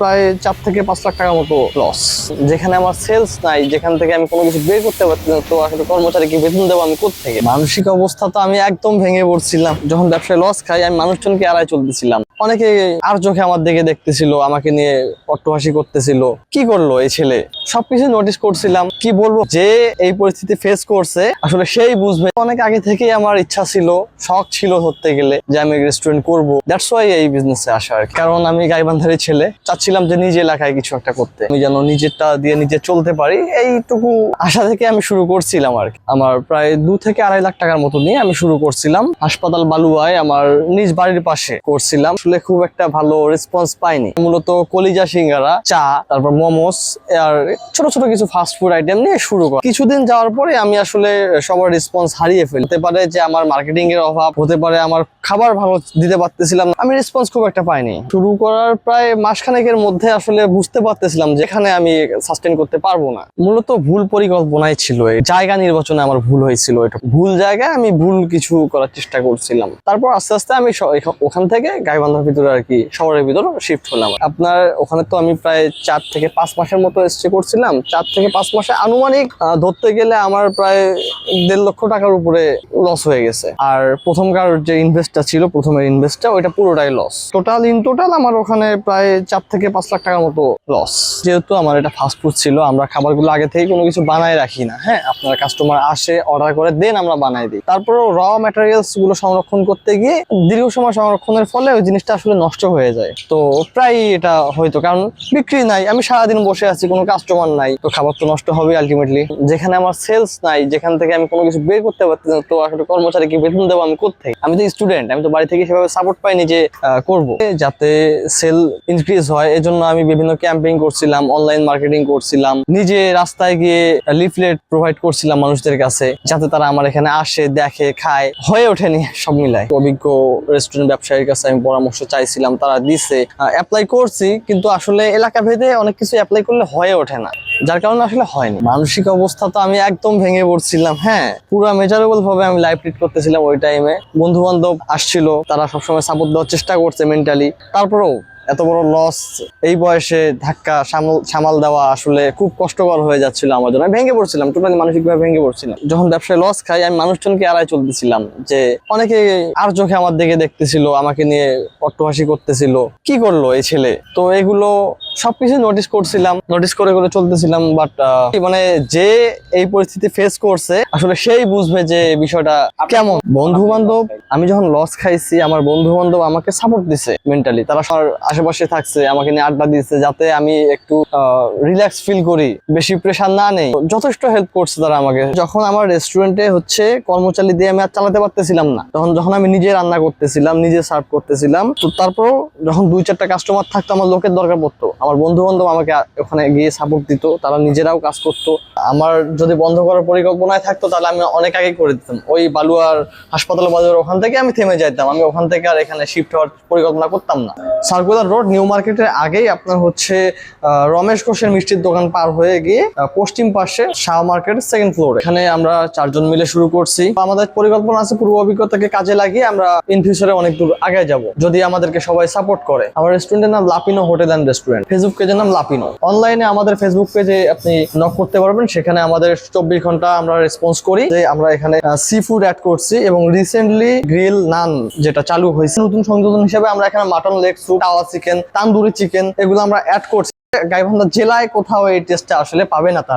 প্রায় চার থেকে পাঁচ লাখ টাকার মতো লস যেখানে আমার সেলস নাই, যেখান থেকে আমি কোনো কিছু বের করতে পারছি না, তো আসলে কর্মচারীকে বেতন দেবো আমি কোথেকে মানসিক অবস্থা তো আমি একদম ভেঙে পড়ছিলাম। যখন ব্যবসায় লস খাই, আমি মানুষজনকে এড়াই চলতেছিলাম। অনেকে আর চোখে আমার দিকে দেখতেছিল, আমাকে নিয়ে অট্টহাসি করতেছিল। কি করল এই ছেলে? সবকিছু নোটিস করছিলাম। কি বলব? যে এই পরিস্থিতি ফেস করছে, আসলে সেই বুঝবে। অনেক আগে থেকেই আমার ইচ্ছা ছিল, শখ ছিল ধরতে গেলে, যে আমি রেস্টুরেন্ট করব। দ্যাটস ওয়াই এই বিজনেসে আসা আর কারণ আমি গাইবান্ধারি ছেলে চাচ্ছিলাম যে নিজে এলাকায় কিছু একটা করতে। আমি যেন নিজেরটা দিয়ে নিজে চলতে পারি, এইটুকু আশা থেকে আমি শুরু করছিলাম আর কি। আমার প্রায় দু থেকে আড়াই লাখ টাকার মতো নিয়ে আমি শুরু করছিলাম। হাসপাতাল বালুয়ায় আমার নিজ বাড়ির পাশে করছিলাম। আসলে খুব একটা ভালো রেসপন্স পাইনি। মূলত কলিজা সিঙ্গারা, চা, তারপর মোমোস, আর ছোট ছোট কিছু ফাস্ট ফুড আইটেম নিয়ে শুরু করা। কিছুদিন যাওয়ার পরে আমি আসলে সবার রেসপন্স হারিয়ে ফেলি। হতে পারে যে আমার মার্কেটিং এর অভাব, হতে পারে আমার খাবার ভালো দিতে পারতেছিলাম আমি রেসপন্স খুব একটা পাইনি। শুরু করার প্রায় মাসখানেকের মধ্যে আসলে বুঝতে পারতেছিলাম যেখানে আমি সাস্টেন করতে পারব না। মূলত ভুল পরিকল্পনাই ছিল জায়গা নির্বাচনে আমার ভুল হয়েছিল এটা। ভুল জায়গায় আমি ভুল কিছু করার চেষ্টা করছিলাম। তারপর আস্তে আস্তে আমি ওখান থেকে গাইবান্ধার ভিতরে আর কি শহরের ভিতরে শিফট হলাম। আপনার ওখানে তো আমি প্রায় চার থেকে পাঁচ মাসের মতো স্টে করছিলাম। চার থেকে পাঁচ মাসে আনুমানিক ধরতে গেলে আমার প্রায় দেড় লক্ষ টাকার উপরে লস হয়ে গেছে। আর প্রথমকার যে ইনভেস্টটা ছিল, প্রথমের ইনভেস্টটা ওইটা পুরোটাই লস টোটাল ইন টোটাল আমার ওখানে প্রায় চার থেকে পাঁচ লাখ টাকার মতো লস যেহেতু আমার এটা ফাস্ট ফুড ছিল, আমরা খাবারগুলো আগে থেকে কোনো কিছু বানায় রাখি না হ্যাঁ? আপনার কাস্টমার আসে অর্ডার করে দেন আমরা বানাই দিই। তারপরেও র ম্যাটেরিয়ালসগুলো সংরক্ষণ করতে গিয়ে দীর্ঘ সময় সংরক্ষণের ফলে ওই জিনিসটা আসলে নষ্ট হয়ে যায়। তো প্রায় এটা হয়তো, কারণ বিক্রি নাই, আমি সারাদিন বসে আছি, কোনো কাস্টমার নাই, তো খাবার তো নষ্ট হবে আলটিমেটলি যেখানে আমার সেলস নাই, যেখান থেকে আমি কোনো কিছু বের করতে পারছি না, তো আসলে কর্মচারীকে বেতন দেবো, আমি কোথেকে আমি তো স্টুডেন্ট আমি তো বাড়ি থেকে সেভাবে সাপোর্ট পাইনি যে করব। যাতে সেল ইনক্রিজ হয় এজন্য আমি বিভিন্ন ক্যাম্পেইন করছিলাম অনলাইন মার্কেটিং করছিলাম, নিজে রাস্তায় গিয়ে লিফলেট প্রোভাইড করছিলাম মানুষদের কাছে, যাতে তারা আমার এখানে আসে, দেখে, খায়, হয়ে ওঠেনি, সব মিলাই অভিজ্ঞ রেস্টুরেন্ট ব্যবসায়ীর কাছে আমি পরামর্শ চাইছিলাম, তারা দিছে অ্যাপ্লাই করছি, কিন্তু আসলে এলাকা ভেদে অনেক কিছু অ্যাপ্লাই করলে হয়ে ওঠে না, যার কারণে আসলে হয়নি। মানসিক অবস্থা তো আমি একদম ভেঙে পড়ছিলাম হ্যাঁ পুরো মেজারেবল ভাবে আমি লাইফ লিড করতেছিলাম ওই টাইমে বন্ধু বান্ধব আসছিল, তারা সবসময় সাপোর্ট দেওয়ার চেষ্টা করছে মেন্টালি তারপরেও এত বড় লস এই বয়সে ধাক্কা, সামাল সামাল দেওয়া আসলে খুব কষ্টকর হয়ে যাচ্ছিল আমার জন্য। আমি ভেঙে পড়ছিলাম টোটালি মানসিকভাবে ভেঙে পড়ছিলাম। যখন ব্যবসায় লস খাই, আমি মানুষজনকে আড়াই চলতেছিলাম যে অনেকে আর চোখে আমার দিকে দেখতেছিল, আমাকে নিয়ে অট্টহাসি করতেছিল। কি করল এই ছেলে? তো এগুলো সবকিছু নোটিস করছিলাম নোটিস করে করে চলতেছিলাম বাট মানে যে এই পরিস্থিতি ফেস করছে, আসলে সেই বুঝবে যে বিষয়টা কেমন। বন্ধু বান্ধব আমি যখন লস খাইছি, আমার বন্ধু বান্ধব আমাকে সাপোর্ট দিছে মেন্টালি তারা সবার আশেপাশে থাকছে, আমাকে নিয়ে আড্ডা দিচ্ছে যাতে আমি একটু রিল্যাক্স ফিল করি। বেশি প্রেশার না নেই। যথেষ্ট হেল্প করছে তারা আমাকে। যখন আমার রেস্টুরেন্টে হচ্ছে কর্মচারী দিয়ে আমি আর চালাতে পারতেছিলাম না, তখন যখন আমি নিজে রান্না করতেছিলাম, নিজে সার্ভ করতেছিলাম, তো তারপর যখন দুই চারটা কাস্টমার থাকতো, আমার লোকের দরকার পড়তো। আমার বন্ধু বান্ধব আমাকে ওখানে গিয়ে সাপোর্ট দিত, তারা নিজেরাও কাজ করতো। আমার যদি বন্ধ করার পরিকল্পনায় থাকতো, তাহলে আমি অনেক আগে করে দিতাম। ওই বালুয়ার হাসপাতাল বাজার ওখান থেকে আমি থেমে যাইতাম। আমি ওখান থেকে আর এখানে শিফট হওয়ার পরিকল্পনা করতাম না। সার্কুলার রোড, নিউ মার্কেটের আগেই আপনার হচ্ছে রমেশ ঘোষের মিষ্টির দোকান পার হয়ে গিয়ে পশ্চিম পাশে শাহ মার্কেট সেকেন্ড ফ্লোরে এখানে আমরা চারজন মিলে শুরু করছি। আমাদের পরিকল্পনা আছে পূর্ব অভিজ্ঞতাকে কাজে লাগিয়ে আমরা ইন ফিউচারে অনেক দূর আগে যাব, যদি আমাদেরকে সবাই সাপোর্ট করে। আমার রেস্টুরেন্টের নাম Lapino hotel and restaurant Facebook পেজের নাম লাপিনো। অনলাইনে আমাদের ফেসবুক পেজে আপনি নক করতে পারবেন, সেখানে আমাদের চব্বিশ ঘণ্টা আমরা রেসপন্স করি। যে আমরা এখানে সি ফুড অ্যাড করছি এবং রিসেন্টলি গ্রিল নান যেটা চালু হয়েছে, নতুন সংযোজন হিসেবে আমরা এখানে mutton leg soup tawa chicken tandoori chicken এগুলো আমরা অ্যাড করছি। গাইবান্ধা জেলায় কোথাও এই টেস্টটা আসলে পাবে না তারা।